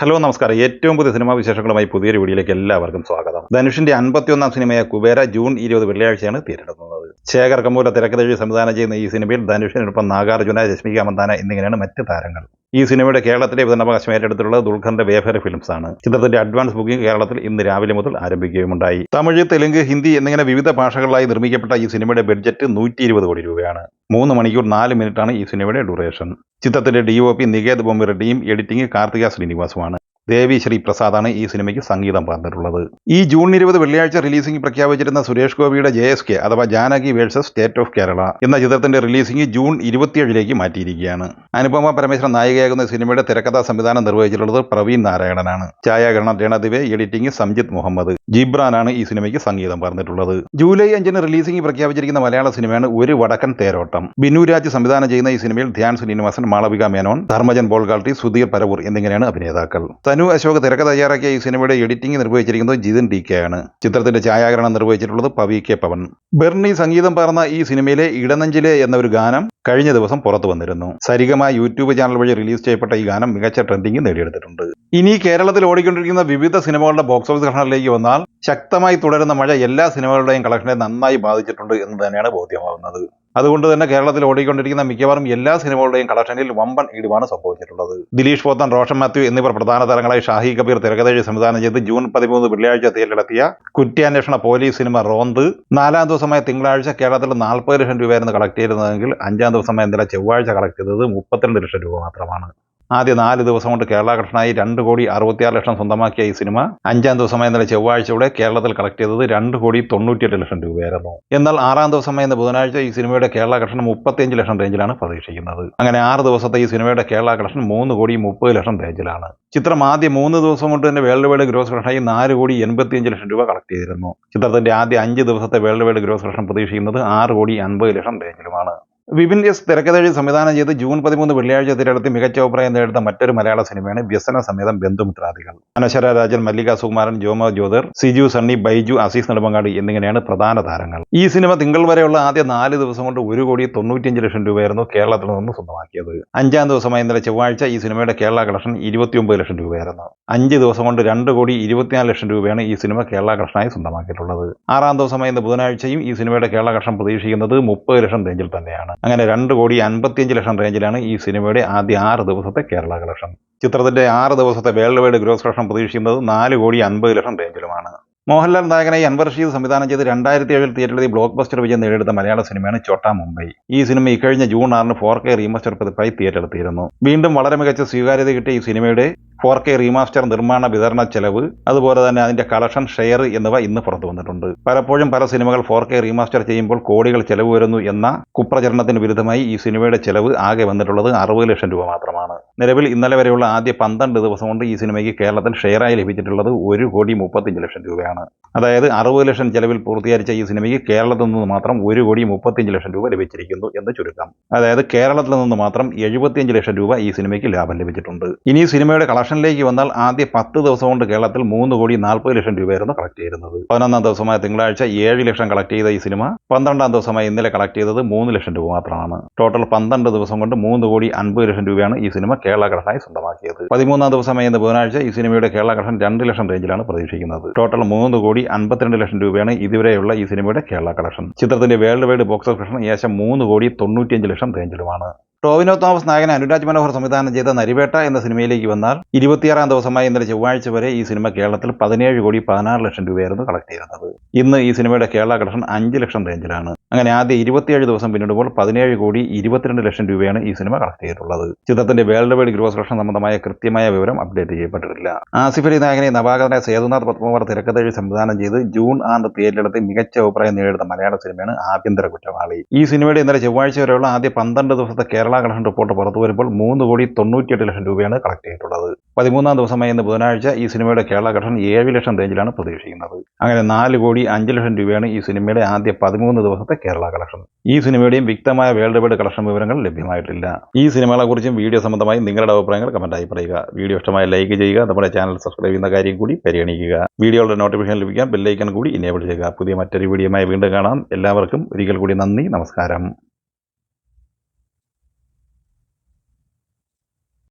Hello നമസ്കാരം. ഏറ്റവും പുതിയ സിനിമാ വിശേഷങ്ങളുമായി പുതിയൊരു വീഡിയോയിലേക്ക് എല്ലാവർക്കും സ്വാഗതം. ധനുഷിന്റെ അൻപത്തിയൊന്നാം സിനിമയായ കുബേര ജൂൺ ഇരുപത് വെള്ളിയാഴ്ചയാണ് തിരഞ്ഞെടുക്കുന്നത് ശേഖർ കമ്പൂല തിരക്കഥഴി സംവിധാനം ചെയ്യുന്ന ഈ സിനിമയിൽ ധനുഷിനൊപ്പം നാഗാർജുന രശ്മിക മന്ദാന എന്നിങ്ങനെയാണ് മറ്റ് താരങ്ങൾ. ഈ സിനിമയുടെ കേരളത്തിലെ വിതരണാവകാശം ഏറ്റെടുത്തിട്ടുള്ളത് ദുൽഖറിന്റെ വേഫർ ഫിലിംസ് ആണ്. ചിത്രത്തിന്റെ അഡ്വാൻസ് ബുക്കിംഗ് കേരളത്തിൽ ഇന്ന് രാവിലെ മുതൽ ആരംഭിക്കുകയുമുണ്ടായി. തമിഴ് തെലുങ്ക് ഹിന്ദി എന്നിങ്ങനെ വിവിധ ഭാഷകളിലായി നിർമ്മിക്കപ്പെട്ട ഈ സിനിമയുടെ ബഡ്ജറ്റ് നൂറ്റി കോടി രൂപയാണ്. മൂന്ന് മണിക്കൂർ നാല് മിനിറ്റാണ് ഈ സിനിമയുടെ ഡ്യൂറേഷൻ. ചിത്രത്തിന്റെ D O P Niketh Bomma റെഡ്ഡിയും editing Karthika ശ്രീനിവാസുമാണ്. ദേവി ശ്രീ പ്രസാദാണ് ഈ സിനിമയ്ക്ക് സംഗീതം പറഞ്ഞിട്ടുള്ളത് ഈ ജൂൺ ഇരുപത് വെള്ളിയാഴ്ച റിലീസിംഗ് പ്രഖ്യാപിച്ചിരുന്ന സുരേഷ് ഗോപിയുടെ ജെ എസ് കെ അഥവാ Janaki versus state of Kerala എന്ന ചിത്രത്തിന്റെ റിലീസിംഗ് ജൂൺ ഇരുപത്തിയേഴിലേക്ക് മാറ്റിയിരിക്കുകയാണ്. അനുപമ പരമേശ്വരൻ നായികയാകുന്ന സിനിമയുടെ തിരക്കഥാ സംവിധാനം നിർവഹിച്ചിട്ടുള്ളത് പ്രവീൺ നാരായണനാണ്. ഛായാഗ്രഹണം രണദിവെ എഡിറ്റിംഗ് സംജിത് മുഹമ്മദ്. ജിബ്രാനാണ് ഈ സിനിമയ്ക്ക് സംഗീതം പറഞ്ഞിട്ടുള്ളത് ജൂലൈ അഞ്ചിന് റിലീസിംഗ് പ്രഖ്യാപിച്ചിരിക്കുന്ന മലയാള സിനിമയാണ് ഒരു വടക്കൻ തേരോട്ടം. ബിനു രാജ് സംവിധാനം ചെയ്യുന്ന ഈ സിനിമയിൽ ധ്യാൻ ശ്രീനിവാസൻ മാളവിക മേനോൻ ധർമ്മജൻ ബോൾഗാൾട്ടി സുധീർ പരവൂർ എന്നിങ്ങനെയാണ് അഭിനേതാക്കൾ. തനു അശോക് തിരക്ക് തയ്യാറാക്കിയ ഈ സിനിമയുടെ എഡിറ്റിംഗ് നിർവഹിച്ചിരിക്കുന്നത് ജിതിൻ ഡി കെ ആണ്. ചിത്രത്തിന്റെ ഛായാഗ്രഹണം നിർവഹിച്ചിട്ടുള്ളത് പവി കെ പവൻ. ബെർണി സംഗീതം പറഞ്ഞ ഈ സിനിമയിലെ ഇടനെഞ്ചിലെ എന്ന ഒരു ഗാനം കഴിഞ്ഞ ദിവസം പുറത്തു വന്നിരുന്നു. സരിഗമ യൂട്യൂബ് ചാനൽ വഴി റിലീസ് ചെയ്യപ്പെട്ട ഈ ഗാനം മികച്ച ട്രെൻഡിംഗ് നേടിയെടുത്തിട്ടുണ്ട്. ഇനി കേരളത്തിൽ ഓടിക്കൊണ്ടിരിക്കുന്ന വിവിധ സിനിമകളുടെ ബോക്സ് ഓഫീസ് കളക്ഷനിലേക്ക് വന്നാൽ ശക്തമായി തുടരുന്ന മഴ എല്ലാ സിനിമകളുടെയും കളക്ഷനെ നന്നായി ബാധിച്ചിട്ടുണ്ട് എന്ന് തന്നെയാണ് ബോധ്യമാവുന്നത്. അതുകൊണ്ട് തന്നെ കേരളത്തിൽ ഓടിക്കൊണ്ടിരിക്കുന്ന മിക്കവാറും എല്ലാ സിനിമകളുടെയും കളക്ഷനിൽ വമ്പൻ ഇടിവാണ് സംഭവിച്ചിട്ടുള്ളത്. ദിലീഷ് പോത്തൻ റോഷൻ മാത്യു എന്നിവർ പ്രധാന താരങ്ങളായി ഷാഹി കബീർ തിരക്കഥഴി സംവിധാനം ചെയ്ത് ജൂൺ പതിമൂന്ന് വെള്ളിയാഴ്ച തിയേറ്ററിലെത്തിയ കുറ്റാന്വേഷണ പോലീസ് സിനിമ റോന്ത്. നാലാം ദിവസമായ തിങ്കളാഴ്ച കേരളത്തിൽ നാൽപ്പത് ലക്ഷം രൂപയായിരുന്നു കളക്ട് ചെയ്തിരുന്നതെങ്കിൽ അഞ്ചാം ദിവസമായ ഇന്നലെ ചൊവ്വാഴ്ച കളക്ട് ചെയ്തത് മുപ്പത്തിരണ്ട് ലക്ഷം രൂപ മാത്രമാണ്. ആദ്യ നാല് ദിവസം കൊണ്ട് കേരള കൃഷ്ണനായി രണ്ട് കോടി അറുപത്തിയാറ് ലക്ഷം സ്വന്തമാക്കിയ ഈ സിനിമ അഞ്ചാം ദിവസമായ ഇന്നലെ ചൊവ്വാഴ്ചയോടെ കേരളത്തിൽ കളക്ട് ചെയ്തത് രണ്ട് കോടി തൊണ്ണൂറ്റിയെട്ട് ലക്ഷം രൂപയായിരുന്നു. എന്നാൽ ആറാം ദിവസമായ ഇന്ന് ബുധനാഴ്ച ഈ സിനിമയുടെ കേരള കളക്ഷൻ മുപ്പത്തിയഞ്ച് ലക്ഷം റേഞ്ചിലാണ് പ്രതീക്ഷിക്കുന്നത്. അങ്ങനെ ആറ് ദിവസത്തെ ഈ സിനിമയുടെ കേരള കളക്ഷൻ മൂന്ന് കോടി മുപ്പത് ലക്ഷം റേഞ്ചിലാണ് ചിത്രം ആദ്യ മൂന്ന് ദിവസം കൊണ്ട് തന്നെ വേൾഡ് വൈഡ് ഗ്രോസ് കളക്ഷനായി നാല് കോടി എൺപത്തിയഞ്ച് ലക്ഷം രൂപ കളക്ട് ചെയ്തിരുന്നു. ചിത്രത്തിന്റെ ആദ്യ അഞ്ച് ദിവസത്തെ വേൾഡ് വൈഡ് ഗ്രോസ് കളക്ഷൻ പ്രതീക്ഷിക്കുന്നത് ആറ് കോടി അൻപത് ലക്ഷം റേഞ്ചിലുമാണ് വിപിൻ എസ് തിരക്കഥഴി സംവിധാനം ചെയ്ത് ജൂൺ പതിമൂന്ന് വെള്ളിയാഴ്ച തിരഞ്ഞെടുത്ത് മികച്ച അഭിപ്രായം നേടുന്ന മറ്റൊരു മലയാള സിനിമയാണ് വ്യസന സമേതം ബന്ധുമിത്രാദികൾ. അനശ്വര രാജൻ മല്ലിക സുകുമാരൻ ജോമോ ജ്യോതിർ സിജു സണ്ണി ബൈജു അസീസ് നെടുമങ്ങാടി എന്നിങ്ങനെയാണ് പ്രധാന താരങ്ങൾ. ഈ സിനിമ തിങ്കൾ വരെയുള്ള ആദ്യ നാല് ദിവസം കൊണ്ട് ഒരു കോടി തൊണ്ണൂറ്റിയഞ്ച് ലക്ഷം രൂപയായിരുന്നു കേരളത്തിൽ നിന്ന് സ്വന്തമാക്കിയത്. അഞ്ചാം ദിവസമായ ഇന്നലെ ചൊവ്വാഴ്ച ഈ സിനിമയുടെ കേരള കളക്ഷൻ ഇരുപത്തിയൊമ്പത് ലക്ഷം രൂപയായിരുന്നു. അഞ്ച് ദിവസം കൊണ്ട് രണ്ട് കോടി ഇരുപത്തിനാല് ലക്ഷം രൂപയാണ് ഈ സിനിമ കേരള കളക്ഷനായി സ്വന്തമാക്കിയിട്ടുള്ളത്. ആറാം ദിവസമായ ഇന്ന് ബുധനാഴ്ചയും ഈ സിനിമയുടെ കേരള കളക്ഷൻ പ്രതീക്ഷിക്കുന്നത് മുപ്പത് ലക്ഷം റേഞ്ചിൽ തന്നെയാണ്. അങ്ങനെ രണ്ട് കോടി അൻപത്തിയഞ്ച് ലക്ഷം റേഞ്ചിലാണ് ഈ സിനിമയുടെ ആദ്യ ആറ് ദിവസത്തെ കേരള കളക്ഷൻ. ചിത്രത്തിന്റെ ആറ് ദിവസത്തെ വേൾഡ് വൈഡ് ഗ്രോസ് കളക്ഷൻ പ്രതീക്ഷിക്കുന്നത് നാല് കോടി അൻപത് ലക്ഷം റേഞ്ചിലുമാണ്. മോഹൻലാൽ നായകനായി അൻവർ സംവിധാനം ചെയ്ത് രണ്ടായിരത്തി ഏഴിൽ തിയേറ്ററിൽ ബ്ലോക്ക് ബസ്റ്റർ വിജയം നേടിയെടുത്ത മലയാള സിനിമയാണ് ചോട്ടാ മുംബൈ. ഈ സിനിമ ഇക്കഴിഞ്ഞ ജൂൺ ആറിന് ഫോർ കെ റീമസ്റ്റർ പതിപ്പായി തിയേറ്ററിലെത്തിയിരുന്നു. വീണ്ടും വളരെ മികച്ച സ്വീകാര്യത കിട്ടിയ ഈ സിനിമയുടെ ഫോർ കെ റീമാസ്റ്റർ നിർമ്മാണ വിതരണ ചെലവ് അതുപോലെ തന്നെ അതിന്റെ കളക്ഷൻ ഷെയർ എന്നിവ ഇന്ന് പുറത്തു വന്നിട്ടുണ്ട്. പലപ്പോഴും പല സിനിമകൾ ഫോർ കെ റീമാസ്റ്റർ ചെയ്യുമ്പോൾ കോടികൾ ചെലവ് വരുന്നു എന്ന കുപ്രചരണത്തിന് വിരുദ്ധമായി ഈ സിനിമയുടെ ചെലവ് ആകെ വന്നിട്ടുള്ളത് അറുപത് ലക്ഷം രൂപ മാത്രമാണ്. നിലവിൽ ഇന്നലെ വരെയുള്ള ആദ്യ പന്ത്രണ്ട് ദിവസം കൊണ്ട് ഈ സിനിമയ്ക്ക് കേരളത്തിൽ ഷെയറായി ലഭിച്ചിട്ടുള്ളത് ഒരു കോടി മുപ്പത്തിയഞ്ച് ലക്ഷം രൂപയാണ്. അതായത് അറുപത് ലക്ഷം ചെലവിൽ പൂർത്തീകരിച്ച ഈ സിനിമയ്ക്ക് കേരളത്തിൽ നിന്ന് മാത്രം ഒരു കോടി മുപ്പത്തിയഞ്ച് ലക്ഷം രൂപ ലഭിച്ചിരിക്കുന്നു എന്ന് ചുരുക്കം. അതായത് കേരളത്തിൽ നിന്ന് മാത്രം എഴുപത്തിയഞ്ച് ലക്ഷം രൂപ ഈ സിനിമയ്ക്ക് ലാഭം ലഭിച്ചിട്ടുണ്ട്. ഇനി സിനിമയുടെ സിനിമയുടെ കളക്ഷനിലേക്ക് വന്നാൽ ആദ്യ പത്ത് ദിവസം കൊണ്ട് കേരളത്തിൽ മൂന്ന് കോടി നാൽപ്പത് ലക്ഷം രൂപയായിരുന്നു കളക്ട് ചെയ്യുന്നത് പതിനൊന്നാം ദിവസമായ തിങ്കളാഴ്ച ഏഴ് ലക്ഷം കളക്ട് ചെയ്ത ഈ സിനിമ പന്ത്രണ്ടാം ദിവസമായി ഇന്നലെ കളക്ട് ചെയ്തത് മൂന്ന് ലക്ഷം രൂപ മാത്രമാണ്. ടോട്ടൽ പന്ത്രണ്ട് ദിവസം കൊണ്ട് മൂന്ന് കോടി അൻപത് ലക്ഷം രൂപയാണ് ഈ സിനിമ കേരള കളക്ഷനായി സ്വന്തമാക്കിയത്. പതിമൂന്നാം ദിവസമായി ഇന്ന് ബുധനാഴ്ച ഈ സിനിമയുടെ കേരള കളക്ഷൻ രണ്ട് ലക്ഷം റേഞ്ചിലാണ് പ്രതീക്ഷിക്കുന്നത്. ടോട്ടൽ മൂന്ന് കോടി അൻപത്തിരണ്ട് ലക്ഷം രൂപയാണ് ഇതുവരെയുള്ള ഈ സിനിമയുടെ കേരള കളക്ഷൻ ചിത്രത്തിന്റെ world wide box office collection ഏകദേശം മൂന്ന് കോടി തൊണ്ണൂറ്റിയഞ്ച് ലക്ഷം റേഞ്ചിലുമാണ് ടോവിനോ തോമസ് നായകൻ അനുരാജ് മനോഹർ സംവിധാനം ചെയ്ത നരിവേട്ട എന്ന സിനിമയിലേക്ക് വന്നാൽ ഇരുപത്തിയാറാം ദിവസമായി ഇന്നലെ ചൊവ്വാഴ്ച വരെ ഈ സിനിമ കേരളത്തിൽ പതിനേഴ് കോടി പതിനാറ് ലക്ഷം രൂപയായിരുന്നു കളക്ട് ചെയ്യുന്നത് ഇന്ന് ഈ സിനിമയുടെ കേരള കളക്ഷൻ അഞ്ച് ലക്ഷം റേഞ്ചിലാണ്. അങ്ങനെ ആദ്യ ഇരുപത്തിയേഴ് ദിവസം പിന്നിടുമ്പോൾ പതിനേഴ് കോടി ഇരുപത്തിരണ്ട് ലക്ഷം രൂപയാണ് ഈ സിനിമ കളക്ട് ചെയ്തിട്ടുള്ളത്. ചിത്രത്തിന്റെ വേൾഡ് വൈഡ് ഗ്രോസ് കളക്ഷൻ സംബന്ധമായ കൃത്യമായ വിവരം അപ്ഡേറ്റ് ചെയ്യപ്പെട്ടിട്ടില്ല. ആസിഫ് അലി നായകനെ നവാഗതനായ സേതുനാഥ് പത്മകുമാർ തിരക്കഥഴി സംവിധാനം ചെയ്ത് ജൂൺ ആറ് തിയേറ്ററിലെത്തി മികച്ച അഭിപ്രായം നേടുന്ന മലയാള സിനിമയാണ് ആഭ്യന്തര കുറ്റവാളി. ഈ സിനിമയുടെ ഇന്നലെ ചൊവ്വാഴ്ച വരെയുള്ള ആദ്യ പന്ത്രണ്ട് ദിവസത്തെ കേരള കളക്ഷൻ റിപ്പോർട്ട് പുറത്തു വരുമ്പോൾ മൂന്ന് കോടി തൊണ്ണൂറ്റിയെട്ട് ലക്ഷം രൂപയാണ് കളക്ട് ചെയ്തിട്ടുള്ളത്. പതിമൂന്നാം ദിവസമായ ഇന്ന് ബുധനാഴ്ച ഈ സിനിമയുടെ കേരള കളക്ഷൻ ഏഴ് ലക്ഷം റേഞ്ചിലാണ് പ്രതീക്ഷിക്കുന്നത്. അങ്ങനെ നാല് കോടി അഞ്ച് ലക്ഷം രൂപയാണ് ഈ സിനിമയുടെ ആദ്യ പതിമൂന്ന് ദിവസത്തെ കേരള കളക്ഷൻ ഈ സിനിമയുടെയും വ്യക്തമായ വേൾഡ് വൈഡ് കളക്ഷൻ വിവരങ്ങൾ ലഭ്യമായിട്ടില്ല. ഈ സിനിമകളെക്കുറിച്ചും വീഡിയോ സംബന്ധമായി നിങ്ങളുടെ അഭിപ്രായങ്ങൾ കമന്റായി പറയുക. വീഡിയോ ഇഷ്ടമായ ലൈക്ക് ചെയ്യുക. നമ്മുടെ ചാനൽ സബ്സ്ക്രൈബ് ചെയ്യുന്ന കാര്യം കൂടി പരിഗണിക്കുക. വീഡിയോയുടെ നോട്ടിഫിക്കേഷൻ ലഭിക്കാൻ ബെല്ലൈക്കൺ കൂടി ഇനേബിൾ ചെയ്യുക. പുതിയ മറ്റൊരു വീഡിയോയുമായി വീണ്ടും കാണാം. എല്ലാവർക്കും ഒരിക്കൽ കൂടി നന്ദി നമസ്കാരം.